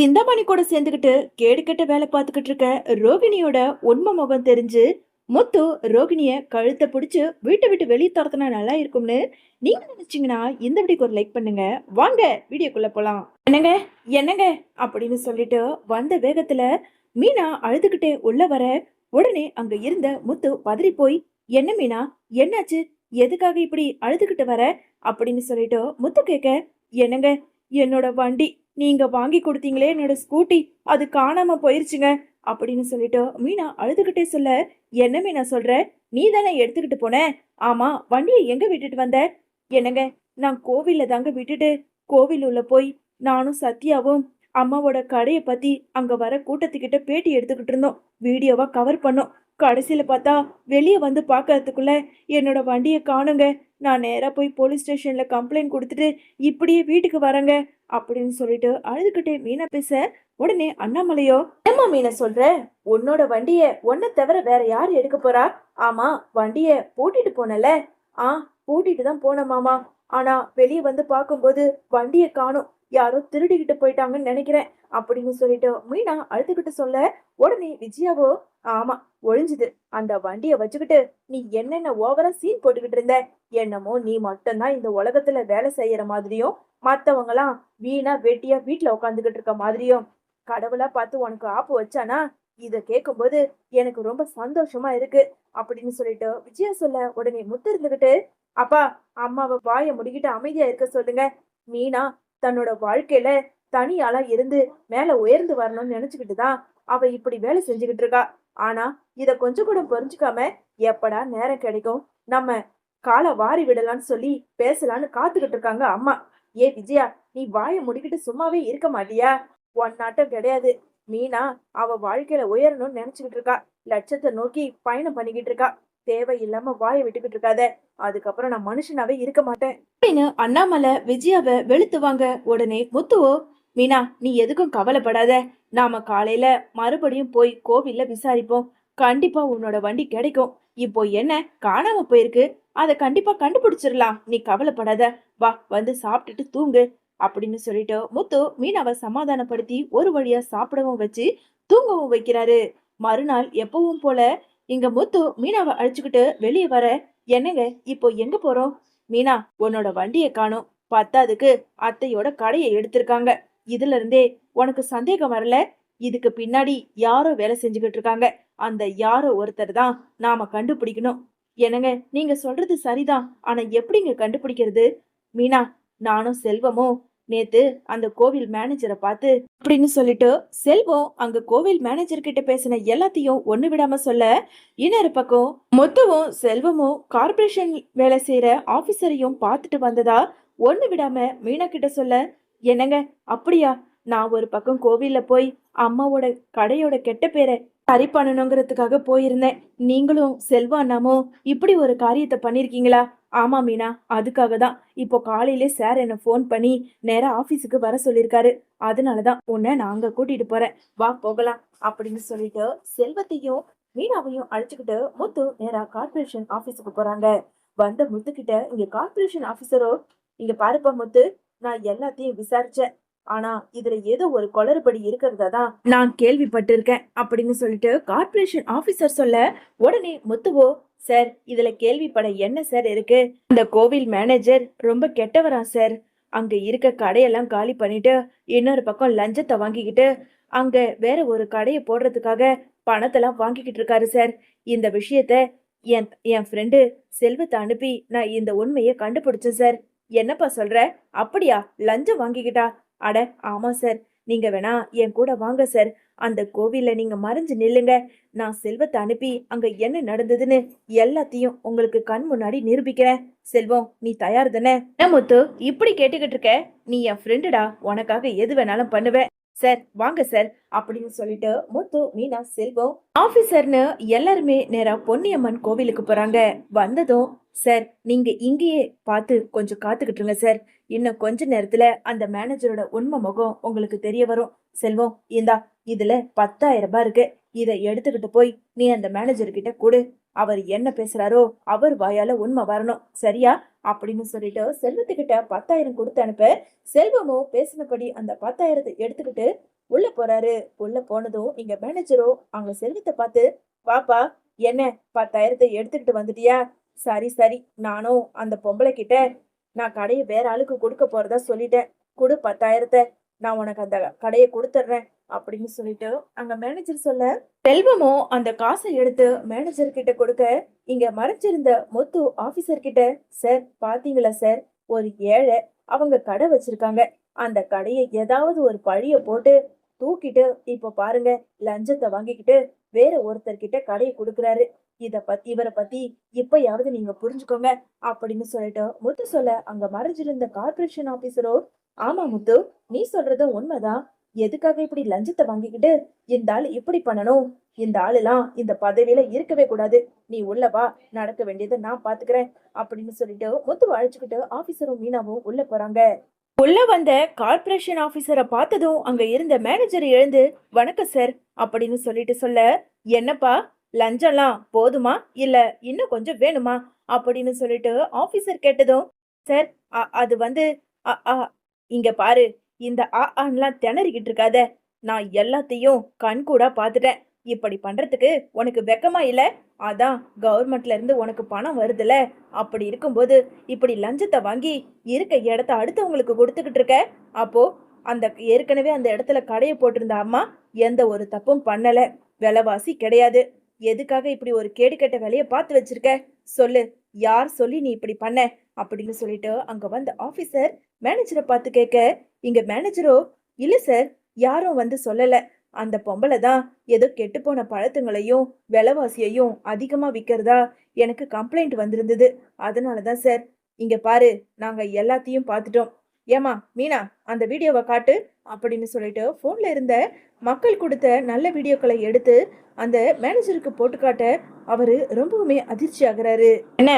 சிந்தாமணி கூட சேர்ந்துக்கிட்டு கேடு கெட்ட வேலை பார்த்துக்கிட்டு இருக்க ரோகிணியோட உண்மை முகம் தெரிஞ்சு முத்து ரோகிணிய கழுத்தை பிடிச்சு வீட்டை விட்டு வெளியே துரத்துனா நல்லா இருக்கும்னு நீங்க நினைச்சீங்கன்னா இந்த வீடியோக்கு ஒரு லைக் பண்ணுங்க. வாங்க வீடியோக்குள்ள போலாம். என்னங்க என்னங்க? அப்படின்னு சொல்லிட்டு வந்த வேகத்துல மீனா அழுதுகிட்டே உள்ள வர உடனே அங்க இருந்த முத்து பதறி போய் என்ன மீனா? என்னாச்சு? எதுக்காக இப்படி அழுதுகிட்டு வர? அப்படின்னு சொல்லிட்டு முத்து கேட்க என்னங்க என்னோட வண்டி நீங்க வாங்கி கொடுத்தீங்களே என்னோட ஸ்கூட்டி அது காணாம போயிருச்சுங்க அப்படின்னு சொல்லிட்டு மீனா அழுதுகிட்டே சொல்ல என்ன மீனா சொல்ற? நீ தானே எடுத்துக்கிட்டு போன? ஆமா வண்டியை எங்க விட்டுட்டு வந்த? என்னங்க நான் கோவில்ல தாங்க விட்டுட்டு கோவில் உள்ள போய் நானும் சத்யாவும் அம்மாவோட கடையை பத்தி அங்க வர கூட்டத்துக்கிட்ட பேட்டி எடுத்துக்கிட்டு இருந்தோம். வீடியோவா கவர் பண்ணோம். கடைசியில் பார்த்தா வெளியே வந்து பார்க்கறதுக்குள்ள என்னோட வண்டியை காணுங்க. நான் நேராக போய் போலீஸ் ஸ்டேஷனில் கம்ப்ளைண்ட் கொடுத்துட்டு இப்படியே வீட்டுக்கு வரேங்க அப்படின்னு சொல்லிட்டு அழுதுகிட்டே மீனா பேச உடனே அண்ணாமலையோ ஏம்மா மீனை சொல்ற? உன்னோட வண்டிய உன்னை தவிர வேற யார் எடுக்க போறா? ஆமா வண்டிய பூட்டிட்டு போனல. ஆ பூட்டிட்டு தான் போன மாமா. ஆனா வெளியே வந்து பார்க்கும்போது வண்டியை காணும். யாரோ திருடிக்கிட்டு போயிட்டாங்கன்னு நினைக்கிறேன் அப்படின்னு சொல்லிட்டு மீனா அழுதுகிட்டு சொல்ல உடனே விஜயாவோ ஆமா ஒழிஞ்சுது அந்த வண்டியை வச்சுக்கிட்டு நீ என்னென்ன ஓவரா சீன் போட்டுக்கிட்டு இருந்த? என்னமோ நீ மட்டும்தான் இந்த உலகத்துல வேலை செய்யற மாதிரியும் மத்தவங்கலாம் வீணா வெட்டியா வீட்டுல உட்காந்துக்கிட்டு இருக்க மாதிரியும். கடவுளா பார்த்து உனக்கு ஆப்பு வச்சானா? இதை கேட்கும்போது எனக்கு ரொம்ப சந்தோஷமா இருக்கு அப்படின்னு சொல்லிட்டு விஜயா சொல்ல உடனே முத்து இருந்துகிட்டு அப்பா அம்மாவை வாயை முடிக்கிட்டு அமைதியா இருக்க சொல்லுங்க. மீனா தன்னோட வாழ்க்கையில தனியாளா இருந்து மேல உயர்ந்து வரணும்னு நினைச்சுக்கிட்டு தான் அவ இப்படி வேலை செஞ்சுக்கிட்டு இருக்கா. ஆனா இத கொஞ்சம் கூட புரிஞ்சுக்காம எப்படா நேரம் கிடைக்கும்? நம்ம காலை வாரி விடலாம்னு சொல்லி பேசலான்னு காத்துக்கிட்டு இருக்காங்க அம்மா. ஏ விஜயா நீ வாயை முடிக்கிட்டு சும்மாவே இருக்க மாட்டியா? ஒன் நாட்டம் கிடையாது. மீனா அவ வாழ்க்கையில உயரணும்னு நினைச்சுக்கிட்டு இருக்கா. லட்சத்தை நோக்கி பயணம் பண்ணிக்கிட்டு இருக்கா. தேவையில்லாம வாயை விட்டுக்கிட்டு இருக்காத. அதுக்கப்புறம் நான் மனுஷனாவே இருக்க மாட்டேன். அப்படின்னு அண்ணாமலை விஜயாவை வெளுத்துவாங்க. உடனே முத்துவோ மீனா நீ எதுக்கும் கவலைப்படாத. நாம காலையில மறுபடியும் போய் கோவில்ல விசாரிப்போம். கண்டிப்பா உன்னோட வண்டி கிடைக்கும். இப்போ என்ன காணாம போயிருக்கு? அதை கண்டிப்பா கண்டுபிடிச்சிடலாம். நீ கவலைப்படாத. வா வந்து சாப்பிட்டுட்டு தூங்கு அப்படின்னு சொல்லிட்டு முத்து மீனாவை சமாதானப்படுத்தி ஒரு வழியா சாப்பிடவும் வச்சு தூங்கவும் வைக்கிறாரு. மறுநாள் எப்பவும் போல இங்க முத்து மீனாவை அழைச்சுக்கிட்டு வெளியே வர என்னங்க இப்போ எங்க போறோம்? மீனா உன்னோட வண்டியை காணும். பத்தாதுக்கு அத்தையோட கடையை எடுத்திருக்காங்க. இதுல இருந்தே உனக்கு சந்தேகம் வரல? இதுக்கு பின்னாடி யாரோ வேலை செஞ்சுக்கிட்டு இருக்காங்க. அந்த யாரோ ஒருத்தர் தான் நாம கண்டுபிடிக்கணும். என்னங்க நீங்க சொல்றது சரிதான். ஆனா எப்படிங்க கண்டுபிடிக்கிறது? மீனா நானும் செல்வமும் நேத்து அந்த கோவில் மேனேஜரை பார்த்து அப்படின்னு சொல்லிட்டு செல்வம் அங்க கோவில் மேனேஜர் கிட்ட பேசின எல்லாத்தையும் ஒண்ணு விடாம சொல்ல இன்னொரு பக்கம் மொத்தமும் செல்வமும் கார்ப்பரேஷன் வேலை செய்யற ஆபீசரையும் பார்த்துட்டு வந்ததா ஒண்ணு விடாம மீனா கிட்ட சொல்ல என்னங்க அப்படியா? நான் ஒரு பக்கம் கோவில்ல போய் அம்மாவோட கடையோட கெட்ட பேரை சரி பண்ணணுங்கிறதுக்காக போயிருந்தேன். நீங்களும் செல்வா அண்ணாமும் இப்படி ஒரு காரியத்தை பண்ணியிருக்கீங்களா ஆமாம் மீனா அதுக்காக தான். இப்போ காலையிலே சார் என்னை ஃபோன் பண்ணி நேராக ஆஃபீஸுக்கு வர சொல்லியிருக்காரு அதனால தான் உன்னை நான் அங்கே கூட்டிகிட்டு போகிறேன் வா போகலாம் அப்படின்னு சொல்லிட்டு செல்வத்தையும் மீனாவையும் அழைச்சிக்கிட்டு முத்து நேராக கார்பரேஷன் ஆஃபீஸுக்கு போகிறாங்க வந்த முத்துக்கிட்ட இங்கே கார்பரேஷன் கார்ப்பரேஷன் இங்கே பாருப்பா முத்து நான் எல்லாத்தையும் விசாரித்தேன் ஆனா இதுல ஏதோ ஒரு குளறுபடி இருக்கிறதா தான் நான் கேள்விப்பட்டிருக்கேன் அப்படின்னு சொல்லிட்டு கார்ப்பரேஷன் ஆபீசர் சொல்ல உடனே முத்துவோ சார் இதுல கேள்விப்பட என்ன சார் இருக்கு? இந்த கோவில் மேனேஜர் ரொம்ப கெட்டவரா சார் அங்க இருக்க கடையெல்லாம் காலி பண்ணிட்டு இன்னொரு பக்கம் லஞ்சத்தை வாங்கிக்கிட்டு அங்க வேற ஒரு கடையை போடுறதுக்காக பணத்தெல்லாம் வாங்கிக்கிட்டு இருக்காரு சார் இந்த விஷயத்த என் என் ஃப்ரெண்டு செல்வத்தை அனுப்பி நான் இந்த உண்மையை கண்டுபிடிச்சேன் சார் என்னப்பா சொல்ற? அப்படியா? லஞ்சம் வாங்கிக்கிட்டா? அட ஆமா சார். நீங்க வேணா என் கூட வாங்க சார். அந்த கோவில்ல நீங்க மறைஞ்சு நில்லுங்க. நான் செல்வத்தை அனுப்பி அங்க என்ன நடந்ததுன்னு எல்லாத்தையும் உங்களுக்கு கண் முன்னாடி நிரூபிக்கிறேன். செல்வம் நீ தயார் தானே? முத்து இப்படி கேட்டுக்கிட்டு இருக்க? நீ என் ஃப்ரெண்டுடா உனக்காக எது வேணாலும் பண்ணுவேன். சார் வாங்க சார். அப்படின்னு சொல்லிட்டு முத்து மீனா செல்வம் ஆபீசர்னு எல்லாருமே நேரா பொன்னியம்மன் கோவிலுக்கு போறாங்க. வந்ததும் சார் நீங்க இங்கேயே பார்த்து கொஞ்சம் காத்துக்கிட்டுருங்க சார். இன்னும் கொஞ்ச நேரத்துல அந்த மேனேஜரோட உண்மை முகம் உங்களுக்கு தெரிய வரும். செல்வம் இந்தா இதுல பத்தாயிரம் ரூபாய் இருக்கு. இதை எடுத்துக்கிட்டு போய் நீ அந்த மேனேஜர் கிட்ட கொடு. அவர் என்ன பேசுறாரோ அவர் வாயால உண்மை வரணும். சரியா? அப்படின்னு சொல்லிட்டு செல்வத்துக்கிட்ட பத்தாயிரம் கொடுத்து அனுப்ப செல்வமும் பேசினபடி அந்த பத்தாயிரத்தை எடுத்துக்கிட்டு போறாரு. உள்ள போனதும் இங்க மேனேஜரோ அங்க செல்வத்தை பார்த்து வாப்பா என்ன பத்தாயிரத்தை எடுத்துக்கிட்டு வந்துட்டியா? சரி சரி நானும் அந்த பொம்பளை கிட்ட நான் கடையை வேற ஆளுக்கு கொடுக்க போறதா சொல்லிட்டேன். கொடு பத்தாயிரத்தை. நான் உனக்கு அந்த கடையை கொடுத்துட்றேன் அப்படின்னு சொல்லிட்டு அங்க மேனேஜர் சொல்ல செல்வமோ அந்த காசை எடுத்து மேனேஜர் கிட்ட கொடுக்க இங்க மறைச்சிருந்த மொத்து ஆபீசர் கிட்ட சார் பாத்தீங்களா சார்? ஒரு ஏழை. அவங்க கடை வச்சிருக்காங்க. அந்த கடையை ஏதாவது ஒரு பழிய போட்டு தூக்கிட்டு இப்ப பாருங்க லஞ்சத்தை வாங்கிக்கிட்டு வேற ஒருத்தர்கிட்ட கடையை கொடுக்குறாரு. இத பத்தி இவரை பத்தி எப்பயாவது நீங்க புரிஞ்சுக்கோங்க அப்படின்னு சொல்லிட்டு முத்து சொல்ல அங்க மறைஞ்சிருந்த கார்ப்பரேஷன் ஆபீசரோ ஆமா முத்து நீ சொல்றது உண்மைதான். எதுக்காக இப்படி லஞ்சத்தை வாங்கிக்கிட்டு இந்த ஆள் இப்படி பண்ணணும்? இந்த ஆளுலாம் இந்த பதவியில இருக்கவே கூடாது. நீ உள்ள வா நடக்க வேண்டியதை நான் பாத்துக்கிறேன் அப்படின்னு சொல்லிட்டு முத்து அழைச்சுக்கிட்டு ஆபீசரும் மீனாவும் உள்ள போறாங்க. உள்ள வந்த கார்ப்பரேஷன் ஆபீசரை பார்த்ததும் அங்க இருந்த மேனேஜர் எழுந்து வணக்கம் சார் அப்படின்னு சொல்லிட்டு சொல்ல என்னப்பா லஞ்சம்லாம் போதுமா? இல்ல இன்னும் கொஞ்சம் வேணுமா? அப்படின்னு சொல்லிட்டு ஆபீசர் கேட்டதும் சார் அ- அது வந்து அ- இங்க பாரு இந்த ஆ ஆன்லாம் திணறிக்கிட்டு இருக்காத. நான் எல்லாத்தையும் கண்கூடா பார்த்துட்டேன் இப்படி பண்றதுக்கு உனக்கு வெக்கமா இல்ல? அதான் கவர்மெண்ட்ல இருந்து உனக்கு பணம் வருதுல. அப்படி இருக்கும்போது இப்படி லஞ்சத்தை வாங்கி இருக்க இடத்த அடுத்தவங்களுக்கு கொடுத்துக்கிட்டு இருக்க? அப்போ அந்த ஏற்கனவே அந்த இடத்துல கடையை போட்டிருந்த அம்மா எந்த ஒரு தப்பும் பண்ணல. விலைவாசி கிடையாது. எதுக்காக இப்படி ஒரு கேடுகெட்ட வேலையை பார்த்து வச்சிருக்க? சொல்லு. யார் சொல்லி நீ இப்படி பண்ண? அப்படின்னு சொல்லிட்டு அங்க வந்த ஆபீசர் மேனேஜரை பார்த்து கேட்க இங்க மேனேஜரோ இல்ல சார் யாரும் வந்து சொல்லல. அந்த பொம்பளை தான் ஏதோ கெட்டுப்போன பழத்துங்களையும் விலைவாசியையும் அதிகமா விற்கிறதா எனக்கு கம்ப்ளைண்ட் வந்திருந்தது. அதனால தான் சார் இங்க பாரு. நாங்க எல்லாத்தையும் பார்த்துட்டோம். ஏமா மீனா அந்த வீடியோவை காட்டு அப்படின்னு சொல்லிட்டு ஃபோனில் இருந்த மக்கள் கொடுத்த நல்ல வீடியோக்களை எடுத்து அந்த மேனேஜருக்கு போட்டு காட்ட அவர் ரொம்பவுமே அதிர்ச்சி ஆகுறாரு. என்ன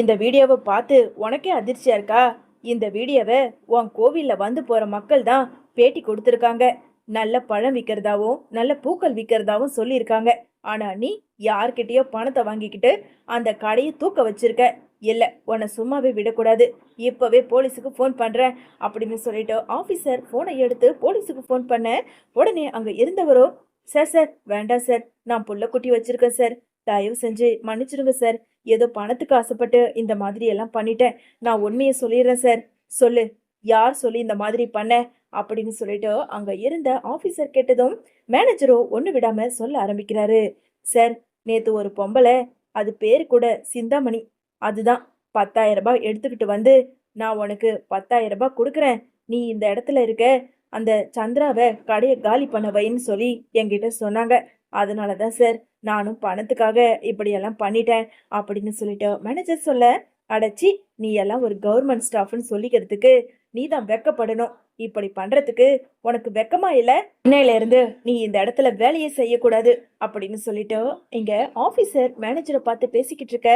இந்த வீடியோவை பார்த்து உனக்கே அதிர்ச்சியா இருக்கா? இந்த வீடியோவை உன் கோவிலில் வந்து போகிற மக்கள் தான் பேட்டி கொடுத்துருக்காங்க. நல்ல பழம் விற்கிறதாவும் நல்ல பூக்கள் விற்கிறதாவும் சொல்லியிருக்காங்க. ஆனால் நீ யார்கிட்டயோ பணத்தை வாங்கிக்கிட்டு அந்த கடையை தூக்க வச்சிருக்க. இல்லை உன்னை சும்மாவே விடக்கூடாது. இப்போவே போலீஸுக்கு ஃபோன் பண்ணுறேன் அப்படின்னு சொல்லிட்டு ஆஃபீஸர் ஃபோனை எடுத்து போலீஸுக்கு ஃபோன் பண்ண உடனே அங்கே இருந்தவரோ சார் சார் வேண்டாம் சார். நான் புள்ள குட்டி வச்சுருக்கேன் சார். தயவு செஞ்சு மன்னிச்சிடுங்க சார். ஏதோ பணத்துக்கு ஆசைப்பட்டு இந்த மாதிரி எல்லாம் பண்ணிட்டேன். நான் உண்மையை சொல்லிடுறேன் சார். சொல்லு. யார் சொல்லி இந்த மாதிரி பண்ண? அப்படின்னு சொல்லிட்டு அங்கே இருந்த ஆஃபீஸர் கேட்டதும் மேனேஜரோ ஒன்று விடாமல் சொல்ல ஆரம்பிக்கிறாரு. சார் நேற்று ஒரு பொம்பளை அது பேர் கூட சிந்தாமணி. அதுதான் பத்தாயிரம் ரூபாய் எடுத்துக்கிட்டு வந்து நான் உனக்கு பத்தாயிரம் ரூபாய் கொடுக்குறேன். நீ இந்த இடத்துல இருக்க. அந்த சந்திராவை கடையை காலி பண்ண வைன்னு சொல்லி என்கிட்ட சொன்னாங்க. அதனால தான் சார் நானும் பணத்துக்காக இப்படியெல்லாம் பண்ணிட்டேன் அப்படின்னு சொல்லிட்டு மேனேஜர் சொல்ல அடைச்சி நீ எல்லாம் ஒரு கவர்மெண்ட் ஸ்டாஃப்னு சொல்லிக்கிறதுக்கு நீ தான் வெக்கப்படணும். இப்படி பண்றதுக்கு உனக்கு வெக்கமா இல்ல? இன்னையில இருந்து நீ இந்த இடத்துல வேலையை செய்யக்கூடாது. அப்படின்னு சொல்லிட்டு இங்க ஆபீசர் மேனேஜரை பார்த்து பேசிக்கிட்டு இருக்க.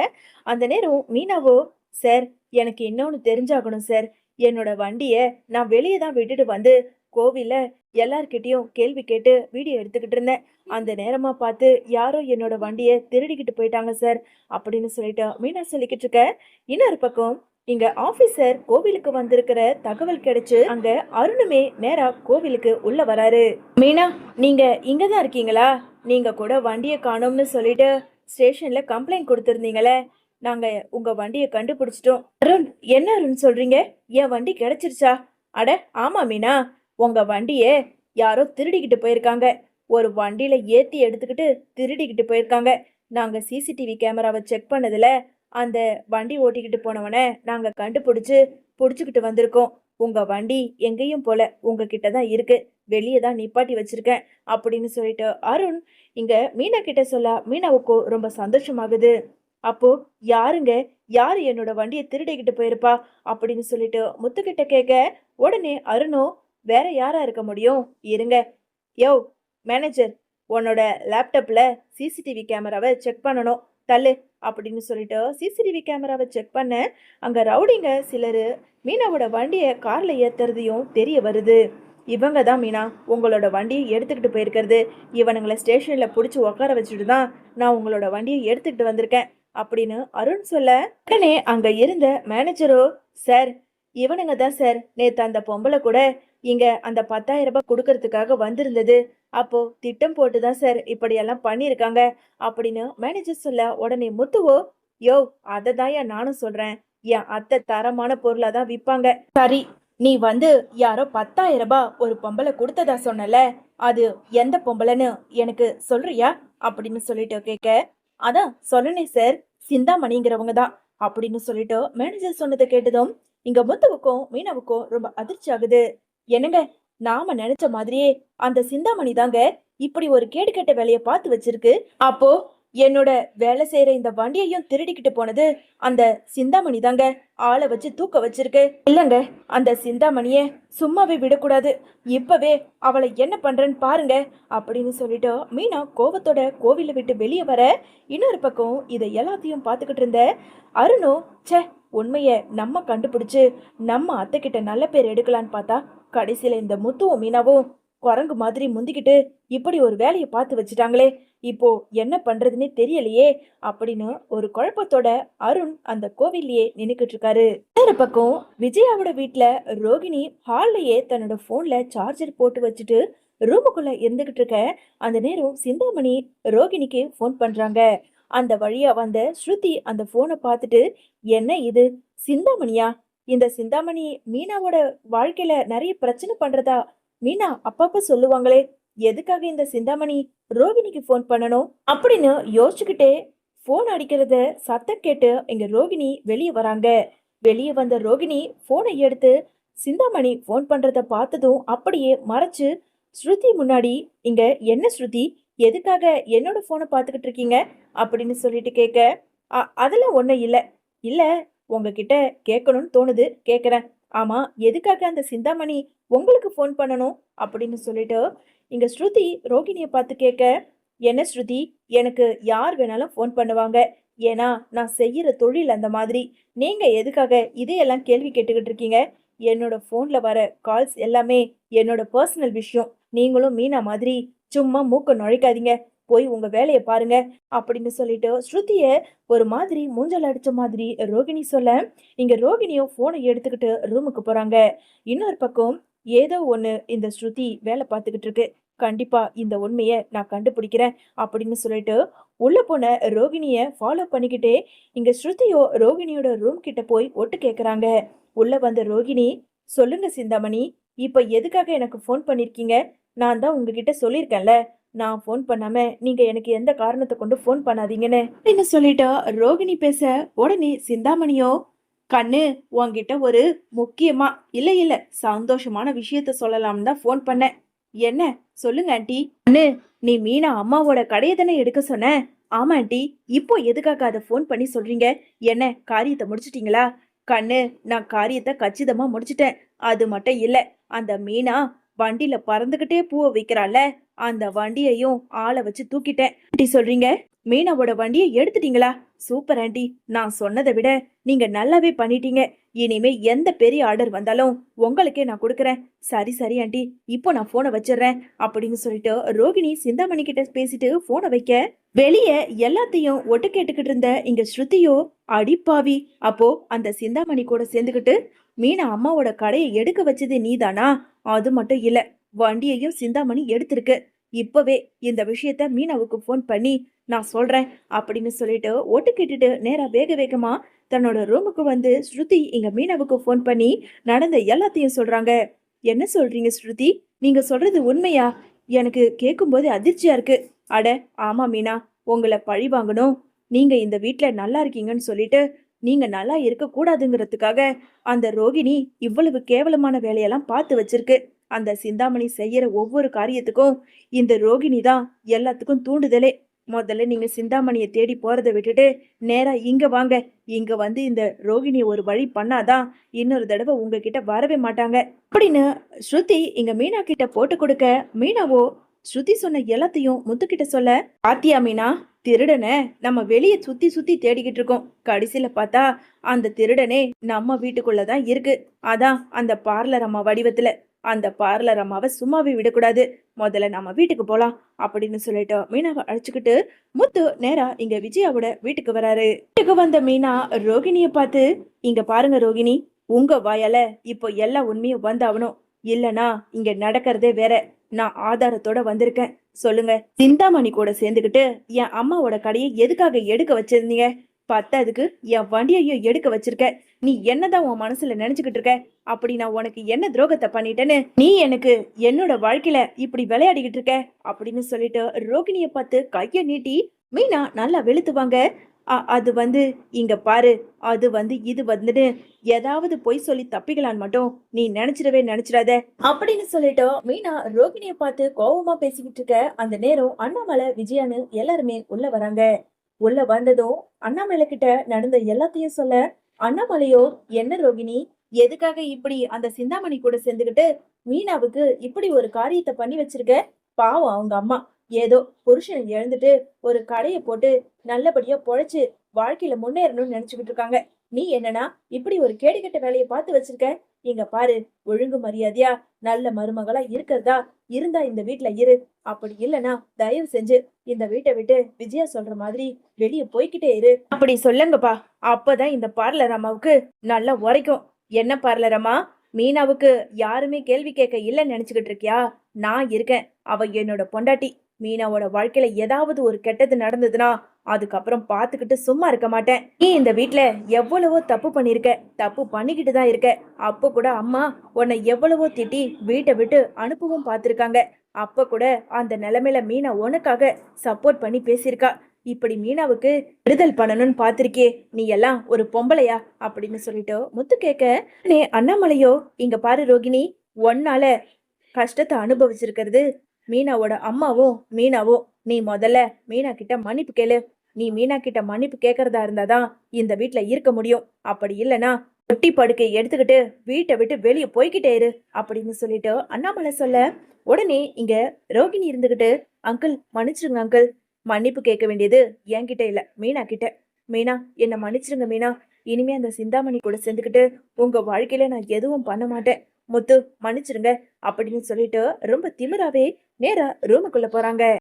அந்த நேரம் மீனாவோ சார் எனக்கு இன்னொன்னு தெரிஞ்சாகணும் சார். என்னோட வண்டியை நான் வெளியே தான் விட்டுட்டு வந்து கோவில எல்லார்கிட்டயும் கேள்வி கேட்டு வீடியோ எடுத்துக்கிட்டு இருந்தேன். அந்த நேரமா பார்த்து யாரோ என்னோட வண்டியை திருடிக்கிட்டு போயிட்டாங்க சார் அப்படின்னு சொல்லிட்டு மீனா சொல்லிக்கிட்டு இருக்க. இன்னொரு பக்கம் இங்க ஆபீசர் கோவிலுக்கு வந்திருக்கிற தகவல் கிடைச்சு அங்க அருணுமே நேரா கோவிலுக்கு உள்ள வராரு. மீனா நீங்க இங்க தான் இருக்கீங்களா? நீங்க கூட வண்டியை காணோம்னு சொல்லிட்டு ஸ்டேஷன்ல கம்ப்ளைண்ட் கொடுத்துருந்தீங்களே. நாங்க உங்க வண்டியை கண்டுபிடிச்சிட்டோம். அருண் என்ன அருண் சொல்றீங்க? என் வண்டி கிடைச்சிருச்சா? அட ஆமா மீனா. உங்க வண்டியை யாரோ திருடிக்கிட்டு போயிருக்காங்க. ஒரு வண்டியில ஏத்தி எடுத்துக்கிட்டு திருடிக்கிட்டு போயிருக்காங்க. நாங்க சிசிடிவி கேமராவை செக் பண்ணதுல அந்த வண்டி ஓட்டிக்கிட்டு போனவனை நாங்க கண்டுபிடிச்சு புடிச்சுக்கிட்டு வந்திருக்கோம். உங்க வண்டி எங்கேயும் போல உங்ககிட்ட தான் இருக்கு. வெளியே தான் நிப்பாட்டி வச்சிருக்கேன் அப்படின்னு சொல்லிட்டு அருண் இங்க மீனா கிட்ட சொல்ல மீனாவுக்கு ரொம்ப சந்தோஷமாகுது. அப்போ யாருங்க? யாரு என்னோட வண்டியை திருடிக்கிட்டு போயிருப்பா? அப்படின்னு சொல்லிட்டு முத்துக்கிட்ட கேட்க உடனே அருணும் வேற யாரா இருக்க முடியும்? இருங்க. யோ மேனேஜர் உன்னோட லேப்டாப்ல சிசிடிவி கேமராவை செக் பண்ணணும். தள்ளு அப்படின்னு சொல்லிட்டு சிசிடிவி கேமராவை செக் பண்ண அங்க ரவுடிங்க சிலர் மீனாவோட வண்டியை கார்ல ஏத்துறதையும் தெரிய வருது. இவங்க தான் மீனா உங்களோட வண்டியை எடுத்துக்கிட்டு போயிருக்கிறது. இவனுங்களை ஸ்டேஷன்ல பிடிச்சி உட்கார வச்சுட்டு தான் நான் உங்களோட வண்டியை எடுத்துக்கிட்டு வந்திருக்கேன் அப்படின்னு அருண் சொல்ல உடனே அங்க இருந்த மேனேஜரோ சார் இவனுங்க தான் சார் நேத்து அந்த பொம்பளை கூட இங்க அந்த பத்தாயிரம் ரூபாய் கொடுக்கறதுக்காக வந்திருந்தது. அப்போ திட்டம் போட்டு தான் சார் இப்படியெல்லாம் பண்ணியிருக்காங்க அப்படின்னு மேனேஜர் சொல்ல உடனே முத்துவோ யோ அதை தான் நானும் சொல்றேன். என் அத்தை தரமான பொருளா தான் விற்பாங்க சரி நீ வந்து யாரோ பத்தாயிரம் ரூபாய் ஒரு பொம்பளை கொடுத்ததா சொன்னல? அது எந்த பொம்பளைன்னு எனக்கு சொல்றியா? அப்படின்னு சொல்லிட்டு கேட்க அதான் சொல்லணே சார் சிந்தாமணிங்கிறவங்க தான் அப்படின்னு சொல்லிட்டு மேனேஜர் சொன்னதை கேட்டதும் இங்க முத்துவுக்கும் மீனாவுக்கும் ரொம்ப அதிர்ச்சி ஆகுது. என்னங்க நாம நினைச்ச மாதிரியே அந்த சிந்தாமணி தாங்க இப்படி ஒரு கேடுகெட்ட வேலையை பார்த்து வச்சிருக்கு. அப்போ என்னோட வேலை செய்யற இந்த வண்டியையும் திருடிக்கிட்டு போனது அந்த சிந்தாமணி தாங்க ஆளை வச்சு தூக்க வச்சிருக்கு. இல்லங்க அந்த சிந்தாமணிய சும்மாவே விடக்கூடாது. இப்பவே அவளை என்ன பண்றேன்னு பாருங்க அப்படின்னு சொல்லிட்டு மீனா கோவத்தோட கோவிலை விட்டு வெளியே வர இன்னொரு பக்கம் இதை எல்லாத்தையும் பார்த்துக்கிட்டு இருந்த அருணும் ச்சே உண்மையை நம்ம கண்டுபிடிச்சு நம்ம அத்தைக்கிட்ட நல்ல பேர் எடுக்கலான்னு பார்த்தா கடைசியில் இந்த முத்துவும் மீனாவும் குரங்கு மாதிரி முந்திக்கிட்டு இப்படி ஒரு வேலையை பார்த்து வச்சுட்டாங்களே இப்போ என்ன பண்றதுன்னே தெரியலையே அப்படின்னு ஒரு குழப்பத்தோட அருண் அந்த கோவில்லையே நின்னுக்கிட்டு இருக்காரு. இன்னொரு பக்கம் விஜயாவோட வீட்டுல ரோகிணி ஹால்லயே தன்னோட போன்ல சார்ஜர் போட்டு வச்சுட்டு ரூமுக்குள்ள இருந்துகிட்டு இருக்க அந்த நேரம் சிந்தாமணி ரோகிணிக்கு ஃபோன் பண்றாங்க. அந்த வழியா வந்த ஸ்ருதி அந்த போனை பார்த்துட்டு என்ன இது? சிந்தாமணியா? இந்த சிந்தாமணி மீனாவோட வாழ்க்கையில நிறைய பிரச்சனை பண்றதா? மீனா அப்பப்ப சொல்லுவாங்களே எதுக்காக இந்த சிந்தாமணி ரோகிணிக்கு ஃபோன் பண்ணணும்? அப்படின்னு யோசிச்சுக்கிட்டே ஃபோன் அடிக்கிறத சத்தம் கேட்டு இங்க ரோகிணி வெளியே வராங்க. வெளியே வந்த ரோகிணி ஃபோனை எடுத்து சிந்தாமணி ஃபோன் பண்றத பார்த்ததும் அப்படியே மறைச்சு ஸ்ருதி முன்னாடி இங்க என்ன ஸ்ருதி? எதுக்காக என்னோட ஃபோனை பார்த்துக்கிட்டு இருக்கீங்க? அப்படின்னு சொல்லிட்டு கேட்க அதெல்லாம் ஒன்றும் இல்லை. இல்லை உங்ககிட்ட கேட்கணும்னு தோணுது. கேட்குறேன். ஆமாம் எதுக்காக அந்த சிந்தாமணி உங்களுக்கு ஃபோன் பண்ணணும்? அப்படின்னு சொல்லிட்டு இங்கே ஸ்ருதி ரோகிணியை பார்த்து கேட்க என்ன ஸ்ருதி? எனக்கு யார் வேணாலும் ஃபோன் பண்ணுவாங்க. ஏன்னா நான் செய்கிற தொழில் அந்த மாதிரி. நீங்கள் எதுக்காக இதையெல்லாம் கேள்வி கேட்டுக்கிட்டு இருக்கீங்க? என்னோட ஃபோனில் வர கால்ஸ் எல்லாமே என்னோட பர்சனல் விஷயம். நீங்களும் மீனா மாதிரி சும்மா மூக்க நுழைக்காதீங்க. போய் உங்க வேலையை பாருங்க அப்படின்னு சொல்லிட்டு ஸ்ருதிய ஒரு மாதிரி மூஞ்சல் அடிச்ச மாதிரி ரோகிணி சொல்ல இங்க ரோகிணியும் போனை எடுத்துக்கிட்டு ரூமுக்கு போறாங்க. இன்னொரு பக்கம் ஏதோ ஒண்ணு இந்த ஸ்ருதி வேலை பார்த்துக்கிட்டு இருக்கு. கண்டிப்பா இந்த உண்மையை நான் கண்டுபிடிக்கிறேன் அப்படின்னு சொல்லிட்டு உள்ள போன ரோகிணிய ஃபாலோ பண்ணிக்கிட்டே இங்க ஸ்ருதியோ ரோகிணியோட ரூம் கிட்ட போய் ஒட்டு கேக்குறாங்க. உள்ள வந்த ரோகிணி சொல்லுங்க சிந்தாமணி இப்ப எதுக்காக எனக்கு ஃபோன் பண்ணிருக்கீங்க? நான் தான் உங்ககிட்ட சொல்லியிருக்கேன்ல. நான் ஃபோன் பண்ணாம நீங்க எனக்கு எந்த காரணத்தை கொண்டு ஃபோன் பண்ணாதீங்கன்னு. அப்படின்னு சொல்லிட்டா ரோகிணி பேச உடனே சிந்தாமணியோ கண்ணு உன்கிட்ட ஒரு முக்கியமா இல்ல இல்ல சந்தோஷமான விஷயத்த சொல்லலாம்னு தான் ஃபோன் பண்ணேன். என்ன? சொல்லுங்க ஆண்டி. கண்ணு நீ மீனா அம்மாவோட கடையை தானே எடுக்க சொன்ன? ஆமா ஆண்டி. இப்போ எதுக்காக அதை ஃபோன் பண்ணி சொல்றீங்க? என்ன காரியத்தை முடிச்சிட்டீங்களா? கண்ணு நான் காரியத்தை கச்சிதமா முடிச்சிட்டேன். அது மட்டும் இல்ல அந்த மீனா வண்டியில பறந்துகிட்டே பூவை விக்கிறாள்ல அந்த வண்டியையும் ஆளை வச்சு தூக்கிட்டேன். ஆண்டி சொல்றீங்க? மீனாவோட வண்டியை எடுத்துட்டீங்களா? சூப்பர் ஆண்டி நான் சொன்னதை விட நீங்க நல்லாவே பண்ணிட்டீங்க. இனிமே எந்த பெரிய ஆர்டர் வந்தாலும் உங்களுக்கே நான் கொடுக்குறேன். சரி சரி ஆண்டி இப்போ நான் போனை வச்சிடுறேன் அப்படின்னு சொல்லிட்டு ரோகிணி சிந்தாமணி கிட்ட பேசிட்டு போனை வைக்க வெளியே எல்லாத்தையும் ஒட்டு கேட்டுக்கிட்டு இருந்த இங்க ஸ்ருதியோ அடிப்பாவி அப்போ அந்த சிந்தாமணி கூட சேர்ந்துக்கிட்டு மீனா அம்மாவோட கடையை எடுக்க வச்சது நீதானா? அது மட்டும் இல்ல வண்டியையும் சிந்தாமணி எடுத்திருக்கு. இப்பவே இந்த விஷயத்த மீனாவுக்கு ஃபோன் பண்ணி நான் சொல்றேன் அப்படின்னு சொல்லிட்டு ஓட்டு கேட்டுட்டு நேரா வேக வேகமா தன்னோட ரூமுக்கு வந்து ஸ்ருதி இங்க மீனாவுக்கு ஃபோன் பண்ணி நடந்த எல்லாத்தையும் சொல்றாங்க. என்ன சொல்றீங்க ஸ்ருதி? நீங்க சொல்றது உண்மையா? எனக்கு கேட்கும்போது அதிர்ச்சியா இருக்கு. அட ஆமா மீனா உங்களை பழி வாங்கணும். நீங்க இந்த வீட்டில் நல்லா இருக்கீங்கன்னு சொல்லிட்டு நீங்க நல்லா இருக்க கூடாதுங்கிறதுக்காக அந்த ரோகிணி இவ்வளவு கேவலமான வேலையெல்லாம் பார்த்து வச்சிருக்கு. அந்த சிந்தாமணி செய்யற ஒவ்வொரு காரியத்துக்கும் இந்த ரோகிணி தான் எல்லாத்துக்கும் தூண்டுதலே. முதல்ல நீங்க சிந்தாமணியை தேடி போறதை விட்டுட்டு நேரா இங்க வாங்க. இங்க வந்து இந்த ரோகிணியை ஒரு வழி பண்ணாதான் இன்னொரு தடவை உங்ககிட்ட வரவே மாட்டாங்க. அப்படின்னு ஸ்ருதி இங்க மீனா கிட்ட போட்டு கொடுக்க மீனாவோ ஸ்ருதி சொன்ன எல்லாத்தையும் முத்துக்கிட்ட சொல்ல பாத்தியா மீனா? திருடனை நம்ம வெளியே சுத்தி சுத்தி தேடிக்கிட்டு இருக்கோம். கடைசியில பார்த்தா அந்த திருடனே நம்ம வீட்டுக்குள்ள தான் இருக்கு. அதான் அந்த பார்லர் அம்மா வடிவத்துல. அந்த பார்லர் அம்மாவை சும்மாவே விடக்கூடாது. முதல்ல நம்ம வீட்டுக்கு போலாம் அப்படின்னு சொல்லிட்டு மீனாவை அழைச்சிக்கிட்டு முத்து நேரா இங்க விஜயாவோட வீட்டுக்கு வராரு. வீட்டுக்கு வந்த மீனா ரோகிணிய பார்த்து இங்க பாருங்க ரோகிணி உங்க வாயால இப்போ எல்லா உண்மையும் வந்தாகணும். இல்லனா இங்க நடக்கிறதே வேற. நான் ஆதாரத்தோட வந்திருக்கேன். சொல்லுங்க. சிந்தாமணி கூட சேர்ந்துக்கிட்டு என் அம்மாவோட கடையை எதுக்காக எடுக்க வச்சிருந்தீங்க? பத்தாதுக்கு என் வண்டியையும் எடுக்க வச்சிருக்க. நீ என்னதான் உன் மனசுல நினைச்சுக்கிட்டு இருக்க? அப்படி நான் உனக்கு என்ன துரோகத்தை பண்ணிட்டேன்னு? நீ எனக்கு என்னோட வாழ்க்கையில இப்படி விளையாடிக்கிட்டு இருக்க? அப்படின்னு சொல்லிட்டு ரோகிணிய பார்த்து கைய நீட்டி மீனா நல்லா வெளுத்துவாங்க. அது வந்து இங்க பாரு அது வந்து இது வந்துட்டு ஏதாவது பொய் சொல்லி தப்பிக்கலான்னு மட்டும் நீ நினைச்சிடவே நினைச்சிடாத. அப்படின்னு சொல்லிட்டு மீனா ரோகிணியை பார்த்து கோபமா பேசிக்கிட்டு இருக்க அந்த நேரம் அண்ணாமலை விஜயான்னு எல்லாருமே உள்ள வராங்க. உள்ள வந்ததும் அண்ணாமலை கிட்ட நடந்த எல்லாத்தையும் சொல்ல அண்ணாமலையோ என்ன ரோகிணி எதுக்காக இப்படி அந்த சிந்தாமணி கூட சேர்ந்துக்கிட்டு மீனாவுக்கு இப்படி ஒரு காரியத்தை பண்ணி வச்சிருக்க? பாவம் அவங்க அம்மா. ஏதோ புருஷன் இழந்துட்டு ஒரு கடையை போட்டு நல்லபடியா பொழைச்சு வாழ்க்கையில முன்னேறணும்னு நினைச்சுக்கிட்டு இருக்காங்க. நீ என்னன்னா இப்படி ஒரு கேடுகெட்ட வேலையை பார்த்து வச்சிருக்க. இங்க பாரு ஒழுங்கு மரியாதையா நல்ல மருமகளா இருக்கிறதா இருந்தா இந்த வீட்டுல இரு. அப்படி இல்லனா தயவு செஞ்சு இந்த வீட்டை விட்டு விஜயா சொல்ற மாதிரி வெளியே போய்கிட்டே இரு. அப்படி சொல்லுங்கப்பா. அப்பதான் இந்த பார்லர் அம்மாவுக்கு நல்லா உரைக்கும். என்ன பார்லர் அம்மா? மீனாவுக்கு யாருமே கேள்வி கேட்க இல்லைன்னு நினைச்சுக்கிட்டு இருக்கியா? நான் இருக்கேன். அவ என்னோட பொண்டாட்டி. மீனாவோட வாழ்க்கையில ஏதாவது ஒரு கெட்டது நடந்ததுன்னா அதுக்கப்புறம் பார்த்துக்கிட்டு சும்மா இருக்க மாட்டேன். நீ இந்த வீட்டில் எவ்வளவோ தப்பு பண்ணிருக்க தப்பு பண்ணிக்கிட்டு தான் இருக்க. அப்போ கூட அம்மா உன்னை எவ்வளவோ திட்டி வீட்டை விட்டு அனுப்பவும் பார்த்துருக்காங்க. அப்ப கூட அந்த நிலைமையில மீனா உனக்காக சப்போர்ட் பண்ணி பேசியிருக்கா. இப்படி மீனாவுக்கு விடுதல் பண்ணணும்னு பார்த்துருக்கே நீ எல்லாம் ஒரு பொம்பளையா? அப்படின்னு சொல்லிட்டு முத்து கேட்க நீ அண்ணாமலையோ இங்க பாரு ரோகிணி ஒன்னால கஷ்டத்தை அனுபவிச்சிருக்கிறது மீனாவோட அம்மாவும் மீனாவும் நீ முதல்ல மீனா கிட்ட மன்னிப்பு கேளு. நீ மீனா கிட்ட மன்னிப்பு கேட்கறதா இருந்தாதான் இந்த வீட்டில் இருக்க முடியும். அப்படி இல்லனா ஒட்டி படுக்கை எடுத்துக்கிட்டு வீட்டை விட்டு வெளியே போய்கிட்டே இரு அப்படின்னு சொல்லிட்டு அண்ணாமலை சொல்ல உடனே இங்க ரோகிணி இருந்துகிட்டு அங்கிள் மன்னிச்சிருங்க அங்கிள். மன்னிப்பு கேட்க வேண்டியது என்கிட்ட இல்ல மீனா கிட்ட. மீனா என்ன மன்னிச்சிருங்க மீனா. இனிமே அந்த சிந்தாமணி கூட சேர்ந்துக்கிட்டு உங்க வாழ்க்கையில நான் எதுவும் பண்ண மாட்டேன். முத்து மன்னிச்சிருங்க அப்படின்னு சொல்லிட்டு ரொம்ப திமிராவே நேரா ரூமுக்குள்ள போறாங்க.